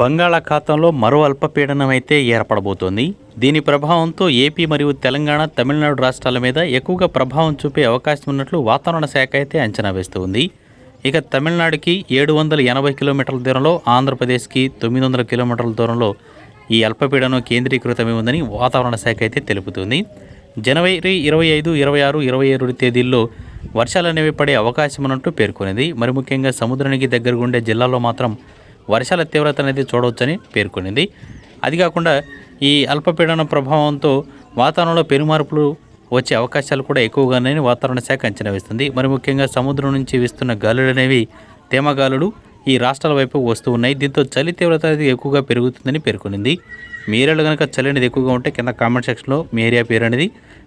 బంగాళాఖాతంలో మరో అల్పపీడనం అయితే ఏర్పడబోతోంది. దీని ప్రభావంతో ఏపీ మరియు తెలంగాణ తమిళనాడు రాష్ట్రాల మీద ఎక్కువగా ప్రభావం చూపే అవకాశం ఉన్నట్లు వాతావరణ శాఖ అయితే అంచనా వేస్తుంది ఇక తమిళనాడుకి ఏడు వందల ఎనభై కిలోమీటర్ల దూరంలో ఆంధ్రప్రదేశ్కి తొమ్మిది వందల కిలోమీటర్ల దూరంలో ఈ అల్పపీడనం కేంద్రీకృతమై ఉందని వాతావరణ శాఖ అయితే తెలుపుతుంది. జనవరి ఇరవై ఐదు ఇరవై ఆరు ఇరవై ఏడు తేదీల్లో వర్షాలు అనేవి పడే అవకాశం ఉన్నట్టు పేర్కొనింది మరి ముఖ్యంగా సముద్రానికి దగ్గరగా ఉండే జిల్లాల్లో మాత్రం వర్షాల తీవ్రత అనేది చూడవచ్చని పేర్కొనింది. అది కాకుండా ఈ అల్పపీడన ప్రభావంతో వాతావరణంలో పెనుమార్పులు వచ్చే అవకాశాలు కూడా ఎక్కువగానే వాతావరణ శాఖ అంచనా వేస్తుంది. మరి ముఖ్యంగా సముద్రం నుంచి వీస్తున్న గాలులు అనేవి తేమగాలులు ఈ రాష్ట్రాల వైపు వస్తూ ఉన్నాయి. దీంతో చలి తీవ్రత అనేది ఎక్కువగా పెరుగుతుందని పేర్కొనింది. మీ ఏరియాలో కనుక చలి అనేది ఎక్కువగా ఉంటే కింద కామెంట్ సెక్షన్లో మీ ఏరియా పేరు అనేది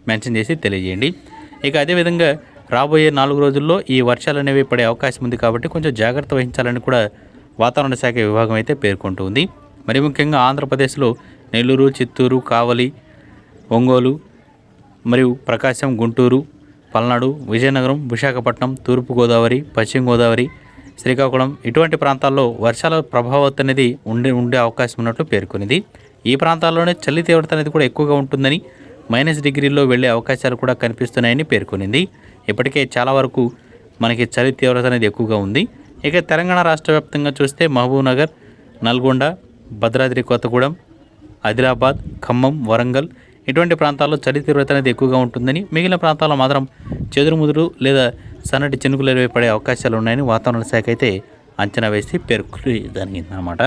మెన్షన్ చేసి తెలియజేయండి. ఇక అదేవిధంగా రాబోయే నాలుగు రోజుల్లో ఈ వర్షాలు అనేవి పడే అవకాశం ఉంది కాబట్టి కొంచెం జాగ్రత్త వహించాలని కూడా వాతావరణ శాఖ విభాగం అయితే పేర్కొంటుంది మరి ముఖ్యంగా ఆంధ్రప్రదేశ్లో నెల్లూరు చిత్తూరు కావలి ఒంగోలు మరియు ప్రకాశం గుంటూరు పల్నాడు విజయనగరం విశాఖపట్నం తూర్పుగోదావరి పశ్చిమ గోదావరి శ్రీకాకుళం ఇటువంటి ప్రాంతాల్లో వర్షాల ప్రభావం అనేది ఉండే ఉండే అవకాశం ఉన్నట్లు పేర్కొనింది. ఈ ప్రాంతాల్లోనే చలి తీవ్రత అనేది కూడా ఎక్కువగా ఉంటుందని మైనస్ డిగ్రీల్లో వెళ్ళే అవకాశాలు కూడా కనిపిస్తున్నాయని పేర్కొనింది. ఇప్పటికే చాలా వరకు మనకి చలి తీవ్రత అనేది ఎక్కువగా ఉంది. ఇక తెలంగాణ రాష్ట్ర వ్యాప్తంగా చూస్తే మహబూబ్నగర్ నల్గొండ భద్రాద్రి కొత్తగూడెం ఆదిలాబాద్ ఖమ్మం వరంగల్ ఇటువంటి ప్రాంతాల్లో చలి తీవ్రత అనేది ఎక్కువగా ఉంటుందని మిగిలిన ప్రాంతాల్లో మాత్రం చెదురుముదురు లేదా సన్నటి చినుకులు పడే అవకాశాలు ఉన్నాయని వాతావరణ శాఖ అయితే అంచనా వేసి పేర్కొని జరిగిందనమాట